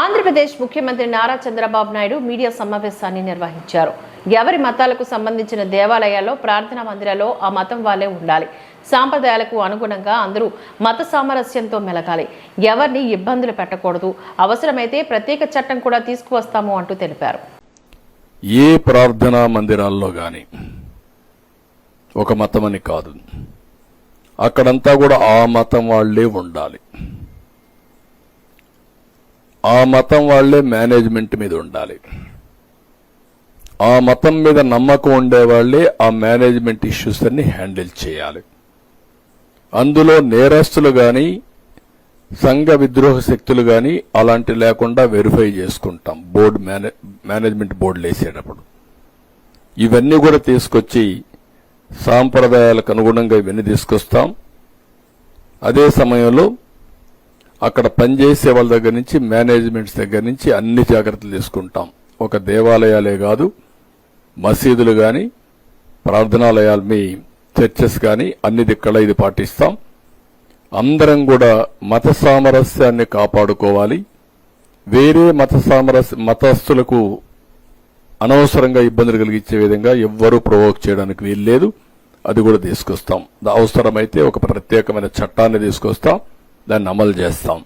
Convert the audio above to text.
ఆంధ్రప్రదేశ్ ముఖ్యమంత్రి నారా చంద్రబాబు నాయుడు మీడియా సమావేశాన్ని నిర్వహించారు. ఎవరి మతాలకు సంబంధించిన దేవాలయాల్లో ప్రార్థనా మందిరాల్లో ఆ మతం వాళ్ళే ఉండాలి. సాంప్రదాయాలకు అనుగుణంగా అందరూ మత సామరస్యంతో మెలగాలి. ఎవరిని ఇబ్బందులు పెట్టకూడదు. అవసరమైతే ప్రత్యేక చట్టం కూడా తీసుకువస్తాము అంటూ తెలిపారు. ఏ ప్రార్థనా మందిరాల్లో కానీ ఒక మతమని కాదు. అక్కడంతా కూడా ఆ మతం వాళ్ళే ఉండాలి. ఆ మతం వాళ్ళే మేనేజ్మెంట్ మీద ఉండాలి. ఆ మతం మీద నమ్మకం ఉండేవాళ్ళే ఆ మేనేజ్మెంట్ ఇష్యూస్ అన్ని హ్యాండిల్ చేయాలి. అందులో నేరస్తులు గాని సంఘ విద్రోహ శక్తులు గాని అలాంటి లేకుండా వెరిఫై చేసుకుంటాం బోర్డు మేనే మేనేజ్మెంట్ బోర్డులు వేసేటప్పుడు ఇవన్నీ కూడా తీసుకొచ్చి సాంప్రదాయాలకు అనుగుణంగా ఇవన్నీ తీసుకొస్తాం. అదే సమయంలో అక్కడ పనిచేసే వాళ్ళ దగ్గర నుంచి మేనేజ్మెంట్స్ దగ్గర నుంచి అన్ని జాగ్రత్తలు తీసుకుంటాం. ఒక దేవాలయాలే కాదు మసీదులు గాని ప్రార్థనాలయాలు మీ చర్చెస్ కానీ అన్ని దిక్కడ ఇది పాటిస్తాం. అందరం కూడా మత సామరస్యాన్ని కాపాడుకోవాలి. వేరే మత సామరస్య మతస్థులకు అనవసరంగా ఇబ్బందులు కలిగించే విధంగా ఎవ్వరూ ప్రొవోక్ చేయడానికి వీల్లేదు. అది కూడా తీసుకొస్తాం. అవసరమైతే ఒక ప్రత్యేకమైన చట్టాన్ని తీసుకొస్తాం. దాన్ని అమలు చేస్తాం.